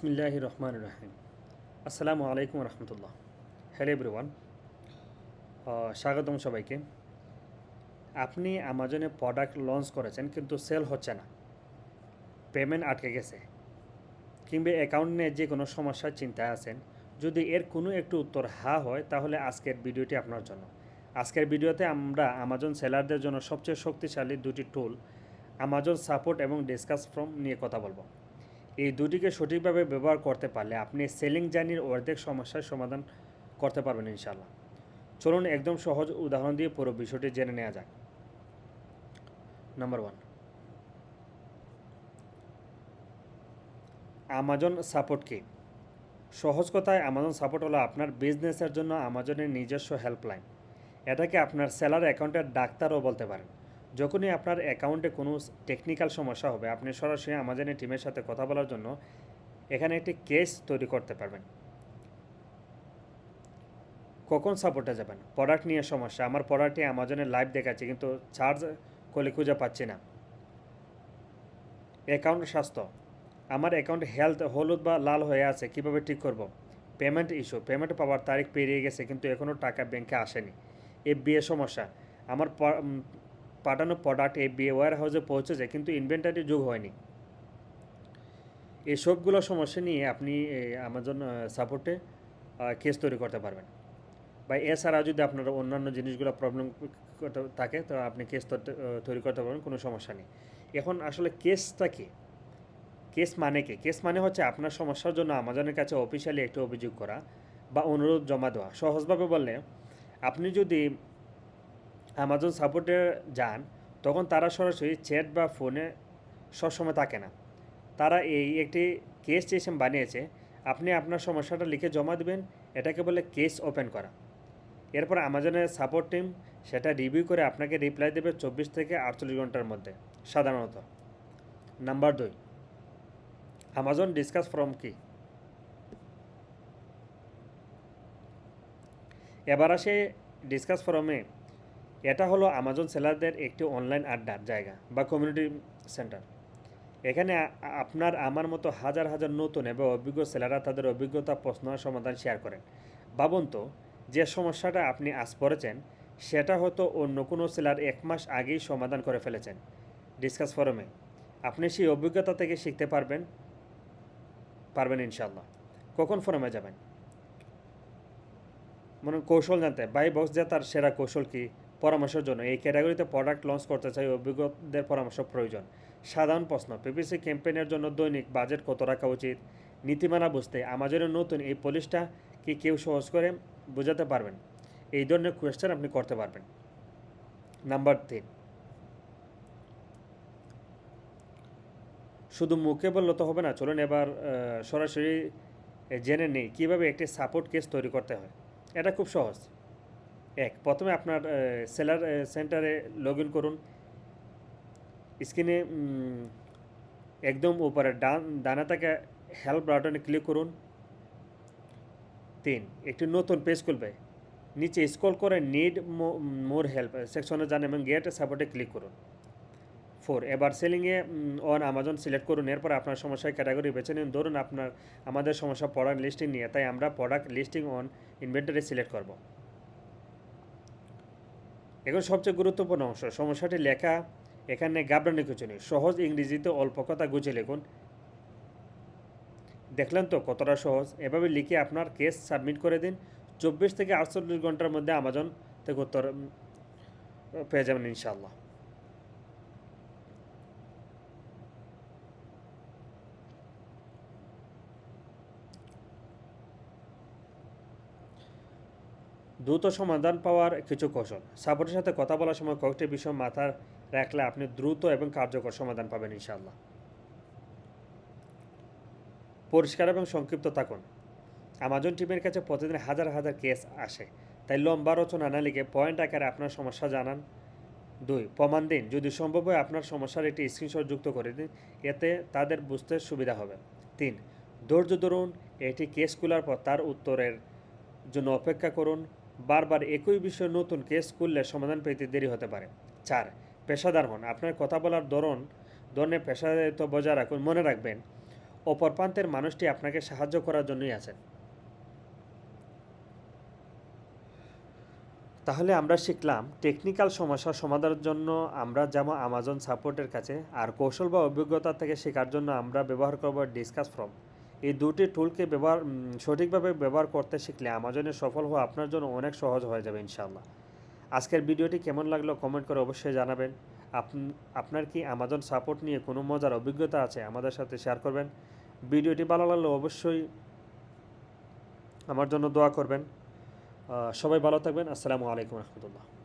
বিসমিল্লাহ রহমান রাহিম আসসালামু আলাইকুম রহমতুল্লাহ। হ্যালো এভরিওয়ান স্বাগতম সবাইকে। আপনি আমাজনে প্রোডাক্ট লঞ্চ করেছেন কিন্তু সেল হচ্ছে না। পেমেন্ট আটকে গেছে। কিংবা অ্যাকাউন্ট নিয়ে যে কোনো সমস্যার চিন্তায় আছেন, যদি এর কোনো একটু উত্তর হা হয়, তাহলে আজকের ভিডিওটি আপনার জন্য। আজকের ভিডিওতে আমরা আমাজন সেলারদের জন্য সবচেয়ে শক্তিশালী দুটি টুল আমাজন সাপোর্ট এবং ডিসকাস ফ্রম নিয়ে কথা বলব। এই দুটিকে সঠিকভাবে ব্যবহার করতে পারলে আপনি সেলিং জার্নির অর্ধেক সমস্যার সমাধান করতে পারবেন ইনশাল্লাহ চলুন একদম সহজ উদাহরণ দিয়ে পুরো বিষয়টি জেনে নেওয়া যাক। Number one. আমাজন সাপোর্ট কি? সহজ কথায় আমাজন সাপোর্ট হলো আপনার বিজনেসের জন্য আমাজনের নিজস্ব হেল্পলাইন এটাকে আপনার সেলার অ্যাকাউন্টের ডাক্তারও বলতে পারেন। যখনই আপনার অ্যাকাউন্টে কোনো টেকনিক্যাল সমস্যা হবে, আপনি সরাসরি আমাজনের টিমের সাথে কথা বলার জন্য এখানে একটি কেস তৈরি করতে পারবেন। কখন সাপোর্টে যাবেন? প্রোডাক্ট নিয়ে সমস্যা। আমার প্রোডাক্টটি আমাজনে লাইভ দেখাচ্ছে, কিন্তু চার্জ করলে খুঁজে পাচ্ছি না। অ্যাকাউন্ট স্বাস্থ্য। আমার অ্যাকাউন্ট হেলথ হলুদ বা লাল হয়ে আছে, কীভাবে ঠিক করব? পেমেন্ট ইস্যু পেমেন্ট পাওয়ার তারিখ পেরিয়ে গেছে, কিন্তু এখনও টাকা ব্যাংকে আসেনি। এ বিয়ে সমস্যা। আমার পাঠানো প্রোডাক্ট এই ওয়ার হাউসে পৌঁছেছে, কিন্তু ইনভেন্টারি যোগ হয়নি। এসবগুলো সমস্যা নিয়ে আপনি আমাজন সাপোর্টে কেস তৈরি করতে পারবেন। বা এছাড়া যদি আপনার অন্যান্য জিনিসগুলো প্রবলেম থাকে, তো আপনি কেস তৈরি করতে পারবেন, কোনো সমস্যা নেই। এখন আসলে কেসটা কি? কেস মানে কি? কেস মানে হচ্ছে আপনার সমস্যার জন্য আমাজনের কাছে অফিসিয়ালি একটি অভিযোগ করা বা অনুরোধ জমা দেওয়া। সহজভাবে বললে, আপনি যদি আমাজন সাপোর্টে যান, তখন তারা সরাসরি চ্যাট বা ফোনে সবসময় থাকে না। তারা এই একটি কেস সিস্টেম বানিয়েছে, আপনি আপনার সমস্যাটা লিখে জমা দেবেন, এটাকে বলে কেস ওপেন করা। এরপর আমাজনের সাপোর্ট টিম সেটা রিভিউ করে আপনাকে রিপ্লাই দেবে চব্বিশ থেকে আটচল্লিশ ঘণ্টার মধ্যে, সাধারণত। নাম্বার দুই আমাজন ডিসকাস ফ্রম কি এবার আসে ডিসকাস ফরমে এটা হলো আমাজন সেলারদের একটি অনলাইন আড্ডার জায়গা বা কমিউনিটি সেন্টার এখানে আপনার আমার মতো হাজার হাজার নতুন এবং অভিজ্ঞ সেলাররা তাদের অভিজ্ঞতা, প্রশ্ন সমাধান শেয়ার করেন। ভাবুন তো, যে সমস্যাটা আপনি আজ পড়েছেন, সেটা হয়তো অন্য কোনো সেলার এক মাস আগেই সমাধান করে ফেলেছেন। ডিসকাস ফোরামে আপনি সেই অভিজ্ঞতা থেকে শিখতে পারবেন পারবেন ইনশাল্লাহ কখন ফোরামে যাবেন? মনে কৌশল জানতে। বাই বক্স যে তার সেরা কৌশল কি? পরামর্শের জন্য এই ক্যাটাগরিতে প্রোডাক্ট লঞ্চ করতে চাই অভিজ্ঞদের পরামর্শ প্রয়োজন। সাধারণ প্রশ্ন, পিপিসি ক্যাম্পেইনের জন্য দৈনিক বাজেট কত রাখা উচিত? নীতিমালা বুঝতে আমাজনের নতুন এই পলিশটা কি কেউ সহজ করে বোঝাতে পারবেন? এই ধরনের কোয়েশ্চেন আপনি করতে পারবেন। নাম্বার তিন শুধু মুখে বললে তো হবে না, চলুন এবার সরাসরি জেনে নেই কীভাবে একটি সাপোর্ট কেস তৈরি করতে হয়। এটা খুব সহজ। এক। প্রথমে আপনার সেলার সেন্টারে লগ ইন করুন। স্ক্রিনে একদম উপরে ডান, ডানা থেকে হেল্প বাটনে ক্লিক করুন। তিন, একটি নতুন পেজ খুলবে। নিচে স্ক্রল করে নিড মোর হেল্প সেকশনে যান এবং গেট সাপোর্টে ক্লিক করুন। ফোর এবার সেলিংয়ে অন আমাজন সিলেক্ট করুন। এরপর আপনার সমস্যার ক্যাটাগরি বেছে নিন। ধরুন আপনার, আমাদের সমস্যা প্রোডাক্ট লিস্টিং নিয়ে, তাই আমরা product listing on inventory select করব। এখন সবচেয়ে গুরুত্বপূর্ণ অংশ, সমস্যাটি লেখা, এখানে গাবরানি কিছু নেই সহজ ইংরেজিতে অল্প কথা গুছিয়ে লিখুন। দেখলেন তো কতটা সহজ? এভাবে লিখে আপনার কেস সাবমিট করে দিন। চব্বিশ থেকে আটচল্লিশ ঘণ্টার মধ্যে আমাজন থেকে উত্তর পেয়ে যাবেন ইনশাল্লাহ দ্রুত সমাধান পাওয়ার কিছু কৌশল। সাপোর্টের সাথে কথা বলার সময় কয়েকটি বিষয় মাথায় রাখলে আপনি দ্রুত এবং কার্যকর সমাধান পাবেন, ইনশাআল্লাহ। পরিষ্কার এবং সংক্ষিপ্ত থাকুন। আমাজন টিমের কাছে প্রতিদিন হাজার হাজার কেস আসে। তাই লম্বা রচনা না লিখে পয়েন্ট আকারে আপনার সমস্যা জানান। দুই, প্রমাণ দিন। যদি সম্ভব হয় আপনার সমস্যার একটি স্ক্রিনশট যুক্ত করে দিন। এতে তাদের বুঝতে সুবিধা হবে। তিন, ধৈর্য ধরুন। এটি কেস খোলার পর তার উত্তরের জন্য অপেক্ষা করুন। বারবার একই বিষয়ে নতুন কেস খুললে সমাধান পেতে দেরি হতে পারে। চার, পেশাদার হন। আপনার কথা বলার ধরন ধরনের পেশাদারিত্ব বজায় রাখুন। মনে রাখবেন, অপর প্রান্তের মানুষটি আপনাকে সাহায্য করার জন্যই আছেন। তাহলে আমরা শিখলাম টেকনিক্যাল সমস্যা সমাধানের জন্য আমরা যেমন আমাজন সাপোর্টের কাছে, আর কৌশল বা অভিজ্ঞতা থেকে শেখার জন্য আমরা ব্যবহার করব ডিসকাস ফ্রম এই দুটি টুলকে ব্যবহার সঠিকভাবে ব্যবহার করতে শিখলে আমাজনে সফল হওয়া আপনার জন্য অনেক সহজ হয়ে যাবে ইনশাআল্লাহ। আজকের ভিডিওটি কেমন লাগল কমেন্ট করে অবশ্যই জানাবেন। আপ- আপনার কি আমাজন সাপোর্ট নিয়ে কোনো মজার অভিজ্ঞতা আছে আমাদের সাথে শেয়ার করবেন। ভিডিওটি ভালো লাগলে অবশ্যই আমার জন্য দোয়া করবেন। সবাই ভালো থাকবেন। আসসালামু আলাইকুম রহমতুল্লাহ।